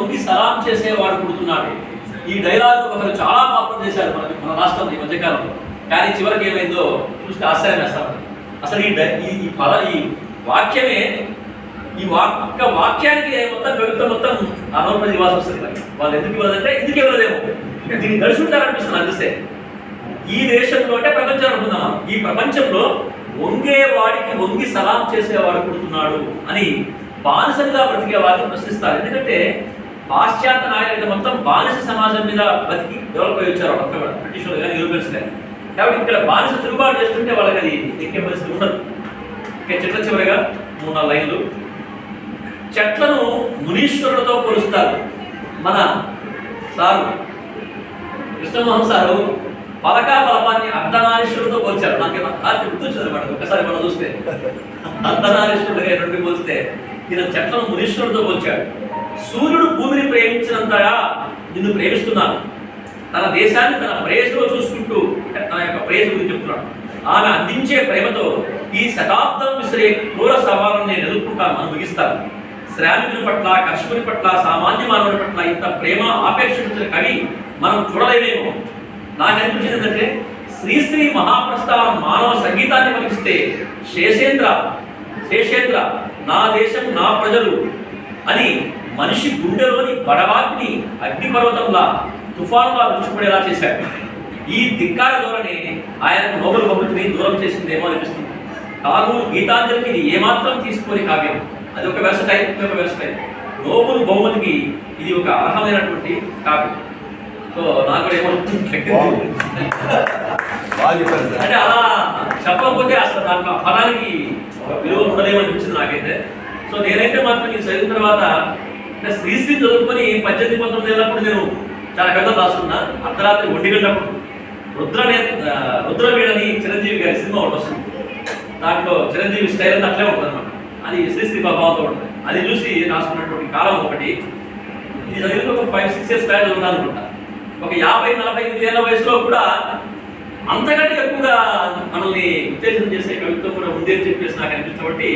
వంగి సలాం చేసేవాడు పుడుతున్నాడు. ఈ డైలాగ్ ఒకరు చాలా పాపం చేశారు మనకి మన రాష్ట్రంలో ఈ మధ్యకాలంలో. కానీ చివరికి ఏమైందో చూస్తే ఆశ్చర్యం వేస్తారు. అసలు ఈ డై- ఈ- ఈ పద ఈ వాక్యమే ఈ వాక్ వాక్యానికి మొత్తం కవిత మొత్తం అనవరపతి ఇవ్వాల్సి వస్తుంది మరి. వాళ్ళు ఎందుకు ఇవ్వదంటే ఎందుకు ఇవ్వలేదేమో. దీన్ని దర్శించాలనిపిస్తుంది అందిస్తే ఈ దేశంలో అంటే ప్రపంచం అనుకుందాం. ఈ ప్రపంచంలో వంగే వాడికి వంగి సలాం చేసేవాడు పుడుతున్నాడు అని బానిసలుగా బ్రతికే వారిని ప్రశ్నిస్తారు. ఎందుకంటే పాశ్చాత్య నాగరికత మొత్తం బానిస సమాజం మీద బతికి డెవలప్ అయ్యి వచ్చారు వాళ్ళంతా బ్రిటిష్ వాళ్ళు కానీ యూరోపియన్స్ కానీ. కాబట్టి ఇక్కడ బానిస తిరుగుబాటు చేస్తుంటే వాళ్ళకి అది ఎక్కే పరిస్థితి ఉండదు. ఇక చిట్ట చివరిగా మూడు నాలుగు లైన్లు. చెట్లను మునీశ్వరులతో పోలుస్తారు. మన సారు కృష్ణమోహన్ సారు పలకా పలపాన్ని అర్ధనారీశ్వరుడితో పోల్చారు. నాకు రాత్రి గుర్తొచ్చింది అనమాట ఒకసారి మనం చూస్తే. అర్ధనారీశ్వరుడు రెండు పోలిస్తే ఈయన చెట్లను మునీశ్వరుడితో పోల్చాడు. సూర్యుడు భూమిని ప్రేమించినంతగా నిన్ను ప్రేమిస్తున్నాను. తన దేశాన్ని తన ప్రేయసులో చూసుకుంటూ తన యొక్క ప్రేయస్ గురించి చెప్తున్నాడు ఆమె అందించే ప్రేమతో ఈ శతాబ్దం విసిరే క్రూర సవాలను నేను ఎదుర్కొంటాను అని ముగిస్తాను. శ్రామికుని పట్ల కర్షకుని పట్ల సామాన్య మానవుని పట్ల ఇంత ప్రేమ ఆపేక్షించిన కవి మనం చూడలేమేమో. నాకు అనిపించింది ఏంటంటే శ్రీశ్రీ మహాప్రస్థానం మానవ సంగీతాన్ని పలికిస్తే శేషేంద్ర శేషేంద్ర నా దేశం నా ప్రజలు అని మనిషి గుండెలోని బడవాగ్ని అగ్నిపర్వతంలా తుఫానులా విడిచిపడేలా చేశాడు. ఈ ధిక్కార ధోరణి ఆయనకు నోబెల్ బహుమతిని దూరం చేసిందేమో అనిపిస్తుంది. ఠాగూర్ గీతాంజలికి ఇది ఏమాత్రం తీసుకొని కావ్యం. అది ఒక వెబ్సైట్ ఇది ఒక వెబ్సైట్ నోబెల్ బహుమతికి ఇది ఒక అర్హమైనటువంటి కావ్యం. సో నాకు కూడా ఏమవుతుంది అంటే అలా చెప్పకపోతే అసలు దాంట్లో ఒక విలువ ఉండదేమనిపించింది నాకైతే. సో నేనైతే మాత్రం ఇది చదివిన తర్వాత అంటే శ్రీశ్రీ చదువుకొని పద్దెనిమిది పంతొమ్మిది ఏళ్ళప్పుడు నేను చాలా కథలు రాస్తున్నా అర్ధరాత్రి ఒంటి గంటప్పుడు రుద్రనే రుద్రవీణని చిరంజీవి గారి సినిమా ఒకటి వస్తుంది. దాంట్లో చిరంజీవి స్టైల్ అంతా అట్లే ఉంటుంది అనమాట అది శ్రీశ్రీ ప్రభావంతో ఉంటుంది. అది చూసి రాసుకున్నటువంటి కాలం ఒకటి. ఇది చదివిన ఒక ఫైవ్ సిక్స్ ఇయర్స్ బ్యాక్ ఉన్నాను అనుకుంటా ఒక యాభై నలభై ఎనిమిది ఏళ్ళ వయసులో కూడా అంతకంటే ఎక్కువగా మనల్ని ఉత్తేజం చేసే కవిత్వం కూడా ఉంది అని చెప్పేసి నాకు అనిపించబట్టి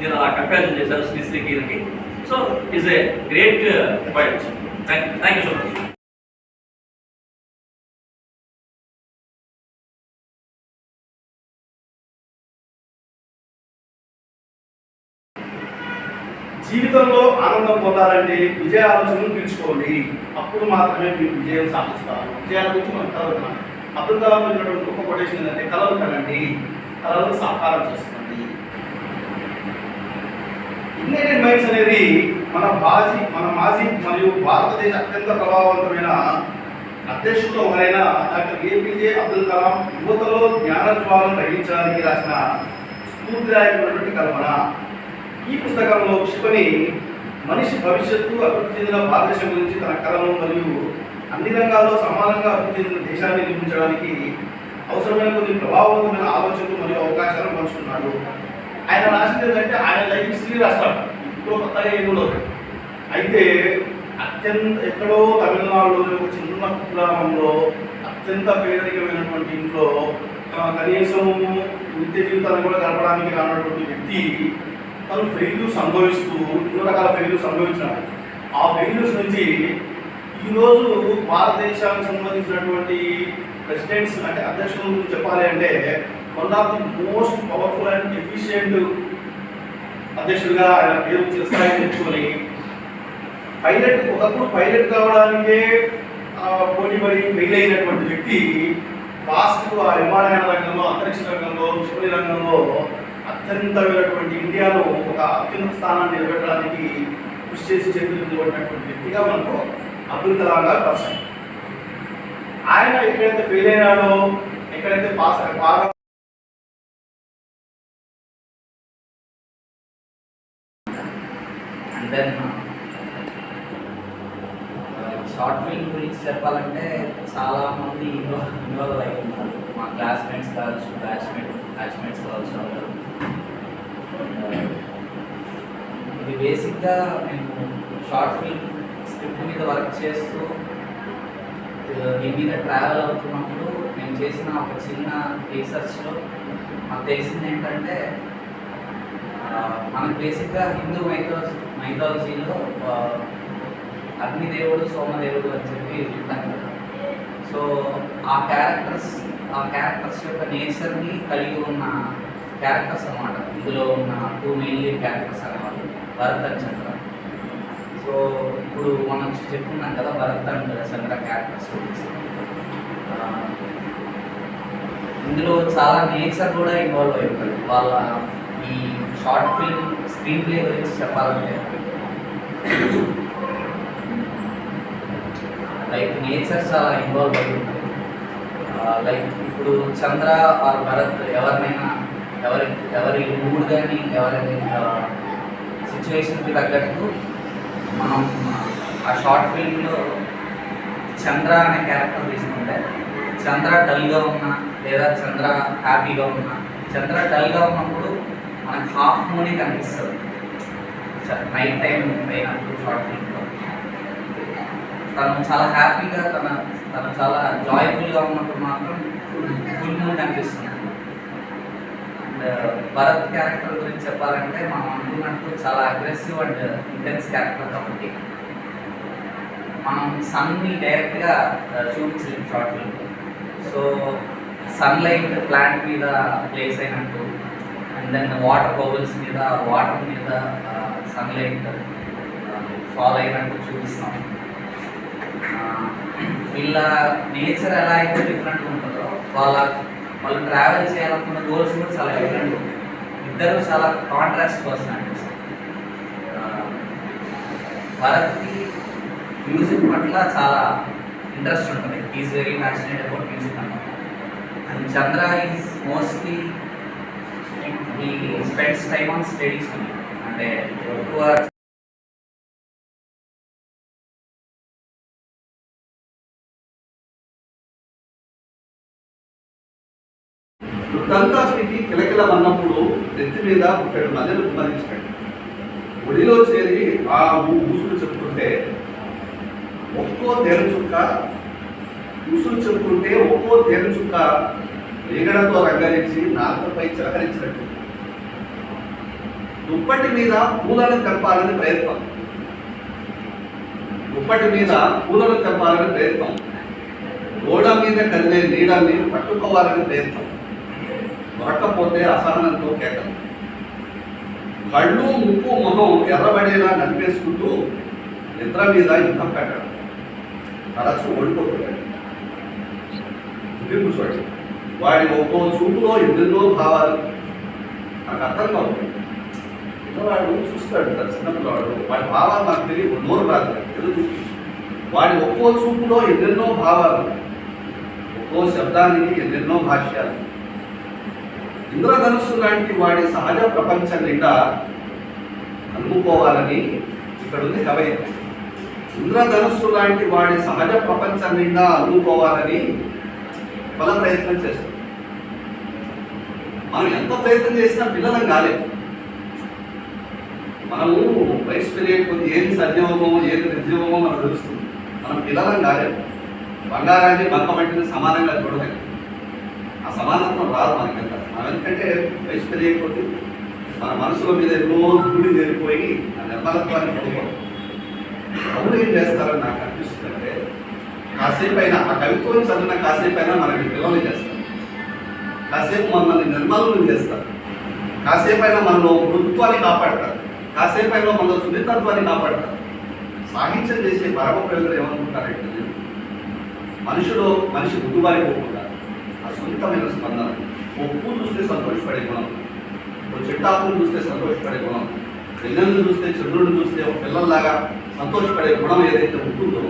నేను అలా కంపారిజన్ చేశాను శ్రీశ్రీకి So, so a great great point. Thank thank you so much జీవితంలో ఆనందం పొందాలంటే విజయ ఆలోచనను పిలుచుకోండి అప్పుడు మాత్రమే మీరు విజయం సాధిస్తారు. విజయాల గురించి మనం కలవడం అబ్దుల్ కలాం ఉన్నటువంటి గొప్ప కొటేషన్ ఏంటంటే కలలు కనండి. కలలు సాకారం చేసుకోండి ఇండియన్ మైండ్స్ అనేది మన మాజీ మన మాజీ మరియు భారతదేశ అత్యంత ప్రభావవంతమైన అధ్యక్షుడు ఒకరైన డాక్టర్ ఏపీజే అబ్దుల్ కలాం యువతలో జ్ఞానజ్వాలను కలిగించడానికి రాసిన స్ఫూర్తిదాయకమైనటువంటి కల్పన. ఈ పుస్తకంలో క్షిపణి మనిషి భవిష్యత్తు అభివృద్ధి చెందిన భారతదేశం గురించి తన కళను మరియు అన్ని రంగాల్లో సమానంగా అభివృద్ధి చెందిన దేశాన్ని నిర్మించడానికి అవసరమైన కొన్ని ప్రభావవంతమైన ఆలోచనలు మరియు అవకాశాలను పంచుకున్నాడు. ఆయన రాసింది ఏంటంటే ఆయన లైఫ్ హిస్టరీ రాస్తాడు. ఇప్పుడు కొత్తగా ఏం ఉండదు అయితే అత్యంత ఎక్కడో తమిళనాడులోని ఒక చిన్న గ్రామంలో అత్యంత పేదరికమైనటువంటి ఇంట్లో కనీసం నిత్య జీవితాన్ని కూడా గడపడానికి రానటువంటి వ్యక్తి తను ఫెయిల్యూర్స్ సంభవిస్తూ ఎన్నో రకాల ఫెయిల్యూర్స్ సంభవించినాడు. ఆ ఫెయిల్యూర్స్ నుంచి ఈరోజు భారతదేశానికి సంబంధించినటువంటి ప్రెసిడెంట్స్ అంటే అధ్యక్షుల గురించి చెప్పాలి అంటే one of the most powerful and efficient అధ్యక్షుడిగా ఆయన పేరు చేస్తాయని తెచ్చుకొని పైలట్ ఒకప్పుడు పైలట్ కావడానికే ఆ, పోటీ పడి ఫెయిల్ అయినటువంటి వ్యక్తి లాస్ట్ ఆ విమానయాన రంగంలో అంతరిక్ష రంగంలో క్షిపణి రంగంలో అత్యంతమైనటువంటి ఇండియాలో ఒక అత్యున్నత స్థానాన్ని నిలబెట్టడానికి కృషి చేసి చెందినటువంటి వ్యక్తిగా మనకు అబ్దుల్ కలాం గారు పరిచయం ఆయన ఎక్కడైతే ఫెయిల్ అయినాడో ఎక్కడైతే పాస్ బాగా దెన్ షార్ట్ ఫిల్మ్ గురించి చెప్పాలంటే చాలామంది ఇన్వాల్వ్ ఇన్వాల్వ్ అయి ఉన్నారు మా క్లాస్మేట్స్ కావచ్చు బ్యాచ్మేట్స్ బ్యాచ్మేట్స్ కావచ్చు అందరూ. Uh, ఇది బేసిక్గా మేము షార్ట్ ఫిల్మ్ స్క్రిప్ట్ మీద వర్క్ చేస్తూ uh, దీని మీద ట్రావెల్ అవుతున్నప్పుడు మేము చేసిన ఒక చిన్న రీసెర్చ్లో మాకు తెలిసింది ఏంటంటే uh, మనకు బేసిక్గా హిందూ మైథాలజీ మైథాలజీలో అగ్నిదేవుడు సోమదేవుడు అని చెప్పి సో ఆ క్యారెక్టర్స్ ఆ క్యారెక్టర్స్ యొక్క నేచర్ని కలిగి ఉన్న క్యారెక్టర్స్ అన్నమాట. ఇందులో ఉన్న టూ మెయిన్లీ క్యారెక్టర్స్ అన్నమాట. Bharat and Chandra. సో ఇప్పుడు మనం చెప్పుకున్నాం కదా భరత్ అండ్ చంద్ర క్యారెక్టర్స్ గురించి. ఇందులో చాలా నేచర్ కూడా ఇన్వాల్వ్ అయి ఉంటుంది. వాళ్ళ ఈ షార్ట్ ఫిల్మ్ స్క్రీన్ ప్లే గురించి చెప్పాలంటే. లైక్ నేచర్ చాలా ఇన్వాల్వ్ అయి ఉంటుంది లైక్ ఇప్పుడు చంద్ర ఆర్ భరత్ ఎవరినైనా ఎవరి ఎవరి మూడ్ కానీ ఎవరి సిచ్యువేషన్కి తగ్గట్టు మనం uh, ఆ షార్ట్ ఫిల్మ్లో చంద్ర అనే క్యారెక్టర్ తీసుకుంటే చంద్ర డల్గా ఉన్నా లేదా చంద్ర హ్యాపీగా ఉన్నా చంద్ర డల్గా ఉన్నప్పుడు మనకు హాఫ్ మూనే కనిపిస్తుంది. నైట్ టైం అయినప్పుడు షార్ట్ ఫిల్మ్లో తను చాలా హ్యాపీగా తన తను చాలా జాయ్ఫుల్గా ఉన్నప్పుడు మాత్రం ఫుల్ మూన్ కనిపిస్తుంది. అండ్ భరత్ క్యారెక్టర్ గురించి చెప్పాలంటే మనం అనుకున్నట్టు చాలా అగ్రెసివ్ అండ్ ఇంటెన్స్ క్యారెక్టర్ కాబట్టి మనం సన్ని డైరెక్ట్గా చూపించలేము short film so sunlight plant మీద ప్లేస్ అయినట్టు అండ్ దెన్ వాటర్ బబుల్స్ మీద వాటర్ మీద సన్లైట్ ఫాల్ అయినట్టు చూపిస్తాం. వీళ్ళ నేచర్ ఎలా అయితే డిఫరెంట్ ఉంటుందో వాళ్ళ వాళ్ళు ట్రావెల్ చేయాలనుకున్న గోల్స్ కూడా చాలా డిఫరెంట్ ఉంటాయి. ఇద్దరు చాలా కాంట్రాస్ట్ పర్సనాలిటీస్ భరత్కి మ్యూజిక్ పట్ల చాలా ఇంట్రెస్ట్ ఉంటుంది. Is very passionate about music అన్నమాట. అండ్ చంద్ర ఈజ్ మోస్ట్లీ ఈ స్పెండ్స్ టైమ్ ఆన్ స్టడీస్ అంటే ఎక్కువ వృత్తాంతానికి కిలకిల అన్నప్పుడు నెత్తి మీద ఒకటి మధ్యలో కుమరించాడు ఒడిలో చేరి ఆ ఊసులు చెప్పుకుంటే ఒక్కో తేను చుక్క ఊసులు చెప్పుకుంటే ఒక్కో తేను చుక్క వేగడతో రంగరించి నాలుకపై చిలకరించినట్టు దుప్పటి మీద పూలను తెప్పాలని ప్రయత్నం. దుప్పటి మీద పూలను తెప్పాలని ప్రయత్నం. గోడ మీద కదిలే నీడల్ని పట్టుకోవాలని ప్రయత్నం. దొరకపోతే అసహనంతో కేకలు. కళ్ళు ముక్కు మొహం ఎర్రబడేలా నడిపేసుకుంటూ నిద్ర మీద యుద్ధం పెట్టడం. తరచు ఓడిపోతున్నాడు ఇది వాడి ఒక్కో చూపులో ఎన్నెన్నో భావాలు. నాకు అర్థం కావు పిల్లవాడు చూస్తాడు కదా చిన్నపిల్లవాడు వాడి భావాలు నాకు తెలియదు నోరు రాదు తెలుగు వాడి ఒక్కో చూపులో ఎన్నెన్నో భావాలు ఒక్కో శబ్దానికి ఎన్నెన్నో భాష్యాలు. ఇంద్రధనుస్సు లాంటి వాడి సహజ ప్రపంచం నిండా అందుకోవాలని ఇక్కడ ఉంది కవయిత ఇంద్రధనుస్సు లాంటి వాడి సహజ ప్రపంచం నిండా అందుకోవాలని ఫల ప్రయత్నం చేస్తాం మనం ఎంత ప్రయత్నం చేసినా పిల్లలం కాలేదు. మనము వయసు కొద్ది ఏది సజీవమో ఏది నిర్జీవమో మనకు తెలుస్తుంది. మనం పిల్లలం కాలేదు బంగారాన్ని బంకమట్టిని సమానంగా చూడలేదు ఆ సమానత్వం రాదు మనకి మనం ఎందుకంటే వయసు పెరిగే మన మనసుల మీద ఎన్నో గుడి చేరిపోయి ఆ నిర్మలత్వాన్ని పొందుకోవడం అవును ఏం చేస్తారని నాకు అనిపిస్తుందంటే కాసేపు అయినా ఆ కవిత్వం చదివిన కాసేపు అయినా మనకి పిల్లలు చేస్తారు. కాసేపు మనల్ని నిర్మలం చేస్తారు. కాసేపు అయినా మనలో మృదుత్వాన్ని కాపాడతారు. కాసేపు అయినా మన సున్నితత్వాన్ని కాపాడతారు. సాహిత్యం చేసే పరమ ప్రయోజనం ఏమనుకుంటారంటే మనుషులు మనిషి ముద్దుబారిపోకుండా ఆ సున్నితమైన స్పందన. ఓ పువ్వు చూస్తే సంతోషపడే గుణం. ఓ చెట్టాకును చూస్తే సంతోషపడే గుణం. పిల్లల్ని చూస్తే చంద్రుడిని చూస్తే ఒక పిల్లల్లాగా సంతోషపడే గుణం ఏదైతే ఉంటుందో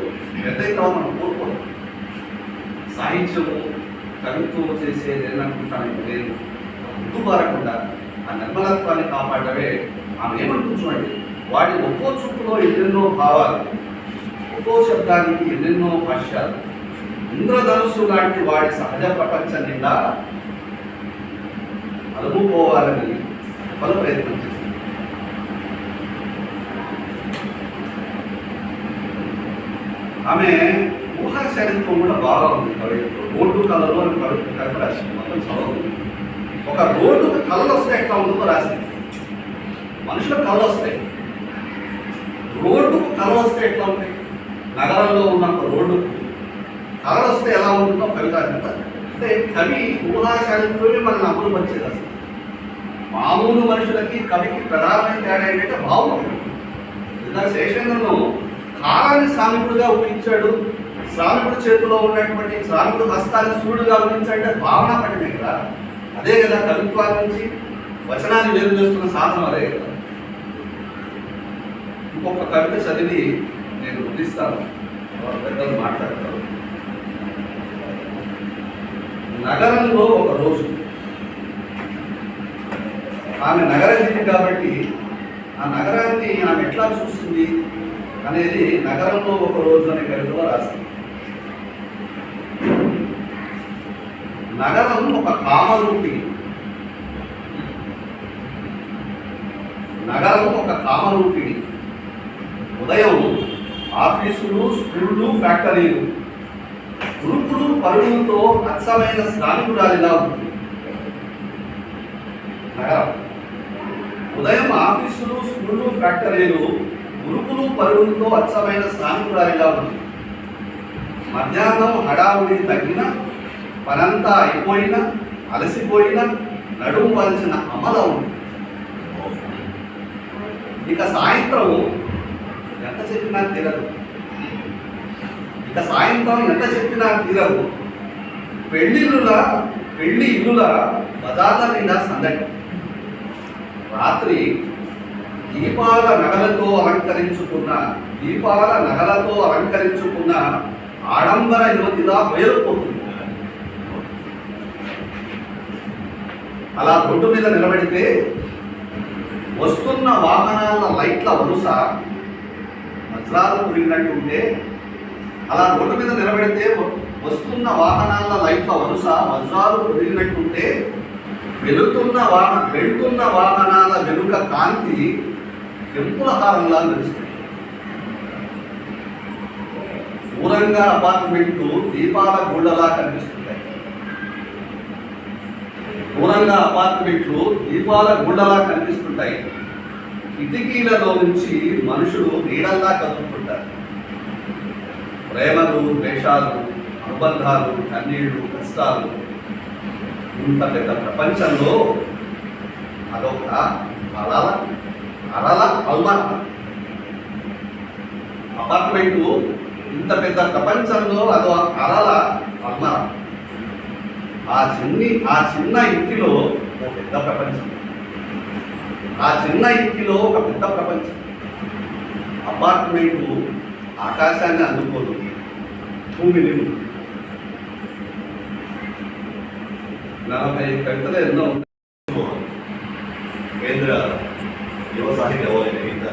ఎంతైతే మనం కోరుకోవడం సాహిత్యము కవిత్వం చేసేది ఏంటనుకుంటాను నేను ముద్దుబారకుండా ఆ నిర్మలత్వాన్ని కాపాడమే ఆమె చూడండి వాడి ఒక్కో చూపులో ఎన్నెన్నో భావాలు ఒక్కో శబ్దానికి ఎన్నెన్నో భాష్యాలు ఇంద్రధనుస్సు లాంటి వాడి సహజ ప్రపంచం నిండా అలుముకోవాలని పలు ప్రయత్నం చేస్తుంది. ఆమె ఊహాశక్తితో కూడా బాగా ఉంది. కవి ఒడ్డు కళలో అని కవిత్వం మొత్తం ఒక రోడ్డుకు కళలు వస్తే ఎట్లా ఉంటుందో రాసింది మనుషులకు కళలు వస్తాయి రోడ్డుకు కళలు వస్తే ఎట్లా ఉంటాయి? నగరంలో ఉన్న ఒక రోడ్డు. కళలు వస్తే ఎలా ఉంటుందో కవిత అంటే. కవి ఊహాశాలితోనే మన నమ్ములు వచ్చేది అసలు. మామూలు మనుషులకి కవికి ప్రధానమైన తేడా ఏంటంటే భావం ఇలా శేషేంద్రను కాలాన్ని శ్రామికుడుగా ఊహించాడు. శ్రామికుడు చేతిలో ఉన్నటువంటి శ్రామికుడు హస్తాన్ని సూర్యుడుగా అంటే భావన పడినాయి కదా. అదే కదా కవిత్వాల నుంచి వచనాన్ని వేరు చేస్తున్న సాధనం అదే కదా. ఇంకొక కవిత చదివి నేను గుర్తిస్తాను తర్వాత పెద్దలు మాట్లాడతారు. నగరంలో ఒక రోజు ఆమె నగరజీవి కాబట్టి ఆ నగరాన్ని ఆమె ఎట్లా చూస్తుంది అనేది నగరంలో ఒక రోజు అనే కవితలో రాసింది. నగరం ఒక కామరూపి. నగరం ఒక కామరూపిణి ఉదయం ఆఫీసులు స్కూళ్ళు ఫ్యాక్టరీలు. ఉరుకులు పరుగులతో అచ్చమైన శ్రామికురాలిగా ఉంటుంది. నగరం. ఉదయం ఆఫీసులు స్కూళ్ళు ఫ్యాక్టరీలు ఉరుకులు పరుగులతో అచ్చమైన శ్రామికురాలిగా ఉంది మధ్యాహ్నం హడావుడి తగ్గిన పనంతా అయిపోయిన అలసిపోయిన నడుము వలసిన అమల ఉంది. ఇక సాయంత్రం ఎంత చెప్పినా తీరదు. ఇక సాయంత్రం ఎంత చెప్పినా తీరదు పెళ్ళిళ్ళుల పెళ్ళి ఇల్లుల బజార్ల నిండా సందడి. రాత్రి దీపాల నగలతో అలంకరించుకున్న దీపాల నగలతో అలంకరించుకున్న ఆడంబర యువతిలా బయలుపోతుంది అలా రోడ్డు మీద నిలబడితే వస్తున్న వాహనాల లైట్ల వరుస వజ్రాలు పురిగినట్టు ఉంటే అలా రోడ్డు మీద నిలబడితే వస్తున్న వాహనాల లైట్ల వరుస వజ్రాలు పురిగినట్టుంటే వెళుతున్న వాహన వెళ్తున్న వాహనాల వెనుక కాంతి కెంపుల హారంలా మెరుస్తుంది. దూరంగా అపార్ట్మెంట్లు దీపాల గూళ్ళలా కనిపిస్తుంది దూరంగా అపార్ట్మెంట్లు దీపాల గుండలా కనిపిస్తుంటాయి. కిటికీలలో నుంచి మనుషులు నీడల్లా కదులుతుంటారు. ప్రేమలు ద్వేషాలు అనుబంధాలు కన్నీళ్ళు కష్టాలు. ఇంత పెద్ద ప్రపంచంలో అదొక అలల అలల అల్మర. అపార్ట్మెంటు ఇంత పెద్ద ప్రపంచంలో అదొక అలల అల్మర. ఆ చిన్ని ఆ చిన్న ఇంటిలో ఒక పెద్ద ప్రపంచం. ఆ చిన్న ఇంటిలో ఒక పెద్ద ప్రపంచం. అపార్ట్మెంటు ఆకాశాన్ని అందుకోదు. భూమిని నలభై కవితలు ఎన్నో కేంద్ర వ్యవసాయ సాహిత్య అవార్డు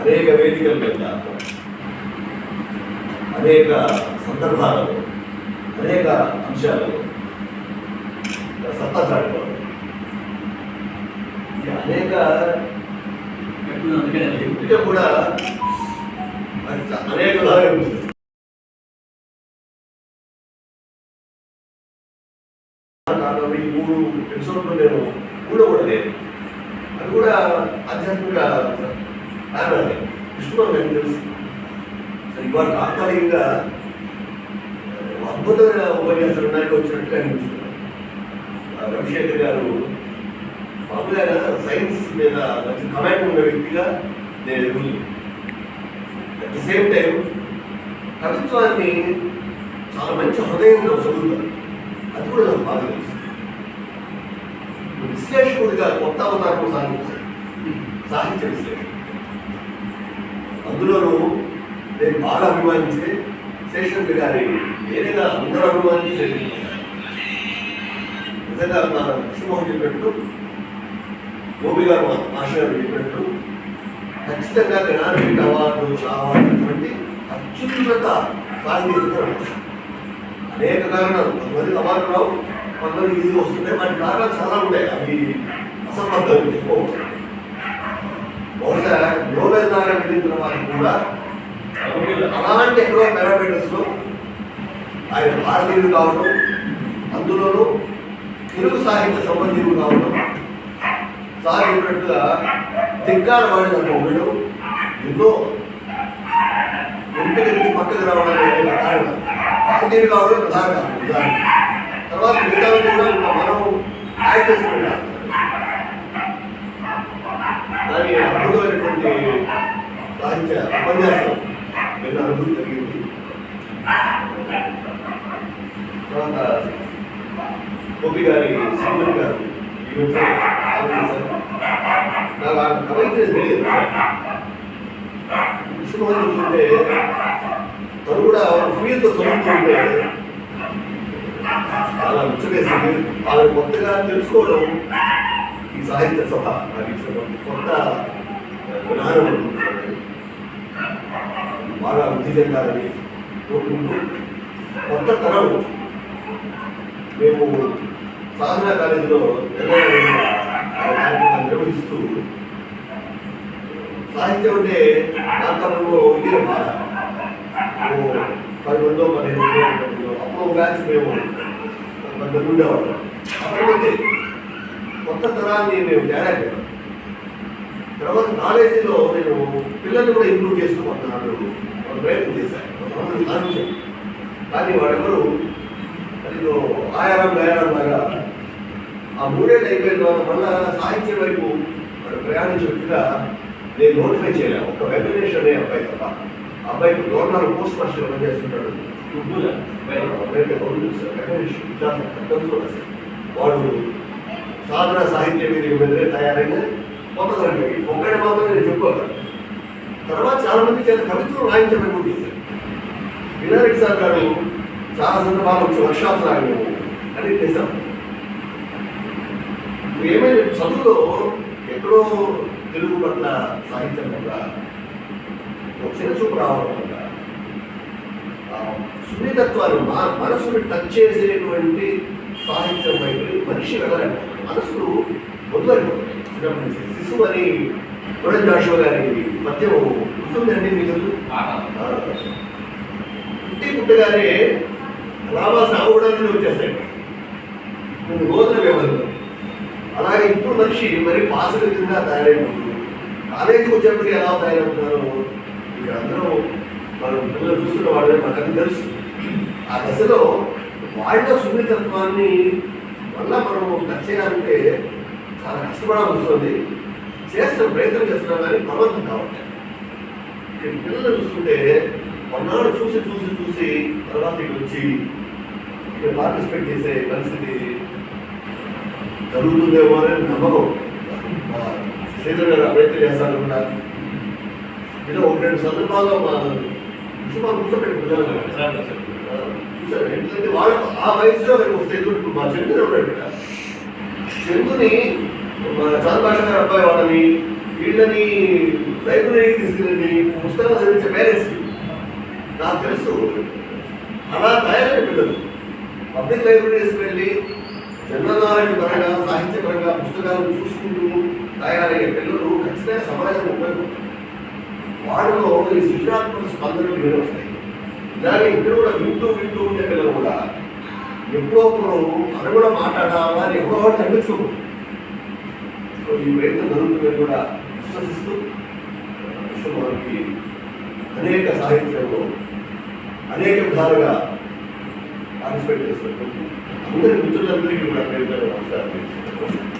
అనేక వేదికల మీద అనేక సందర్భాలలో అనేక అంశాలు సత్తా చాటుకోవాలి. ఈ అనేక ఎప్పుడు కూడా అది అనేక నాలుగు మూడు ఎపిసోడ్లు నేను కూడా కూడా లేదు అది కూడా ఆధ్యాత్మిక కారణాలే విష్ణువు నాకు తెలుసు. ఇవాళ తాత్కాలికంగా అద్భుతమైన ఉపన్యాసం నాకు వచ్చినట్టుగా అనిపిస్తుంది. రవిశేఖర్ గారు మామూలుగా సైన్స్ మీద మంచి కమాండ్ ఉన్న వ్యక్తిగా నేను ఎదురు అట్ ది సేమ్ టైం కవిత్వాన్ని చాలా మంచి హృదయంగా చదువుతారు. అది కూడా నాకు బాగా తెలుసు. విశ్లేషకుడిగా కొత్త అవతారం సాధించారు సాహిత్య విశ్లేషణ అందులోనూ నేను బాగా అభిమానించే శేషంద్ర గారి వేరేగా అందరూ అభిమానించి శేషంద్ర నిజంగా మన కృష్ణమోహన్ చెప్పినట్టు గోపి గారు మా మాస్టర్ గారు చెప్పినట్టు ఖచ్చితంగా జ్ఞానపీఠ అవార్డు రావాల్సినటువంటి అత్యున్నత సాహిత్య అనేక కారణాలు. కొంతమంది అవార్డు రావు కొంతమంది ఈజీగా వస్తున్నాయి వాటి కారణాలు చాలా ఉంటాయి. అవి అసంబద్ధం చెప్పుకోవచ్చు బహుశా నోబెల్ నారాయణ విధించిన వారికి కూడా అలాంటి ఎన్నో పారామీటర్స్లో ఆయన భారతీయుడు కావడం అందులోనూ తెలుగు సాహిత్య సంబంధీయుడు కావడం సార్ చెప్పినట్టుగా ధిక్కార వాడిన ఉండడం ఎన్నో ఎంపిక నుంచి పక్కకు రావడం కారణం. పార్టీలు కావడం ప్రధాన కారణం తర్వాత మిగతా కూడా మనం యాడ్ చేసుకుంటాం దాని అద్భుతమైనటువంటి సాహిత్య ఉపన్యాసం. నిన్న అనుభూతి కలిగింది తర్వాత గోపి గారి శ్రీమణి గారు ఈవెంట్స్ ఆర్గనైజర్. నాకు ఆ కవిత్వం తెలియదు. విష్ణుమోహన్ చూస్తుంటే తను కూడా ఫీల్తో చదువుతుంటే చాలా ముచ్చటేసింది ఆమె కొత్తగా తెలుసుకోవడం ఈ సాహిత్య సభ నాకు ఇచ్చిన కొత్త జ్ఞానం బాగా వృద్ధి చెందాలని కోరుకుంటూ కొత్త తరం మేము సాధన కాలేజీలో కార్యక్రమాన్ని నిర్వహిస్తూ సాహిత్యం అంటే నాటకంలో ఇదే బాధ. ఓ పది మందో పదిహేను మందో అప్పుడు బ్యాచ్ మేము ఉండేవాళ్ళం. అప్పుడైతే కొత్త తరాన్ని మేము తయారు తర్వాత కాలేజీలో నేను పిల్లల్ని కూడా ఇంప్రూవ్ చేస్తూ ఒక ప్రయత్నం చేశాను కొంతమంది కానీ వాడెవరు అది ఆయారం గయారం లాగా ఆ మూడేళ్ళు అయిపోయిన తర్వాత మళ్ళా సాహిత్యం వైపు వాడు ప్రయాణించినట్టుగా నేను నోటిఫై చేయలేను ఒక వెంకటేష్ అనే అబ్బాయి తప్ప అబ్బాయికి గవర్నర్ పోస్ట్ మాస్టర్ పని చేస్తుంటాడు వెంకటేష్ వాడు సాధన సాహిత్య వేదిక మీదనే తయారైన కొత్త తరగతి ఒక్కడే మాత్రం నేను చెప్పుకోగలను. తర్వాత చాలా మంది చేత కవిత్వం రాయించమని కూడా చేశారు వినారెడ్డి సార్ గారు చాలా సందర్భాలు వచ్చి వర్షాలు రాయము అని చేశాం ఏమైనా చదువులో ఎక్కడో తెలుగు పట్ల సాహిత్యం పట్ల ఒక చిన్న చూపు రావడం వల్ల ఆ మా మనసును టచ్ చేసేటువంటి సాహిత్యం వైపు మనిషి వెళ్ళలేము మనసులు వదిలిపోతాయి శిశువు అని గుణం జాషువ గారి పద్యం గుర్తుందండి మీకు? పుట్టి పుట్టగానే రావాల్సిన అవగుడాలు వచ్చేస్తాయి కొన్ని రోజుల వ్యవధిలో అలాగే ఇప్పుడు మనిషి మరి పాసుల కింద తయారైనప్పుడు కాలేజీకి వచ్చేప్పటికి ఎలా తయారవుతున్నారు ఇక్కడ అందరూ మనం పిల్లలు చూస్తున్న వాళ్ళే మనకు తెలుసు. ఆ దశలో వాళ్ళ సున్నితత్వాన్ని వల్ల మనం టచ్ చేయాలంటే చాలా కష్టపడాల్సి వస్తుంది. చేస్తున్న ప్రయత్నం చేస్తున్నాం కానీ ప్రబంధం కావాలి ఇక్కడ పిల్లలు చూస్తుంటే కొన్నాళ్ళు చూసి చూసి చూసి తర్వాత ఇక్కడ వచ్చి ఇక్కడ పార్టిసిపేట్ చేసే పరిస్థితి జరుగుతుందేమో అని నమ్మకం శ్రీధర్ గారు ప్రయత్నం చేస్తారు కూడా. ఏదో ఒక రెండు సందర్భాల్లో మా విషయమా కూర్చోబెట్టి చూసారు? ఎందుకంటే వాళ్ళు ఆ వయసులో వస్తే ఇప్పుడు మా చెందుని ఉన్నాడు ఇక్కడ. చెందుని మా అబ్బాయి వాళ్ళని వీళ్ళని లైబ్రరీకి తీసుకెళ్ళి పుస్తకాలు చదివించే పేరెంట్స్కి నాకు తెలుసు. అలా తయారైన పిల్లలు. పబ్లిక్ లైబ్రరీస్కి వెళ్ళి జనరల్ నాలెడ్జ్ పరంగా సాహిత్య పరంగా పుస్తకాలను చూసుకుంటూ తయారయ్యే పిల్లలు ఖచ్చితంగా సమాజం ఉపయోగపడతారు. వాళ్ళలో ఈ సృజనాత్మక స్పందనలు వేరే వస్తాయి. ఇలాగే ఇక్కడ కూడా వింటూ వింటూ ఉండే పిల్లలు కూడా ఎప్పుడప్పుడు అది కూడా మాట్లాడాలా అని ఎప్పుడో ఒకటి ఈ ప్రయత్నం జరుగుతుందని కూడా విశ్వసిస్తూ విశ్వమానికి అనేక సాహిత్యంలో అనేక విధాలుగా పార్టిసిపేట్ చేసినటువంటి అందరి మిత్రులందరికీ కూడా పేరు పేరు నమస్కారం.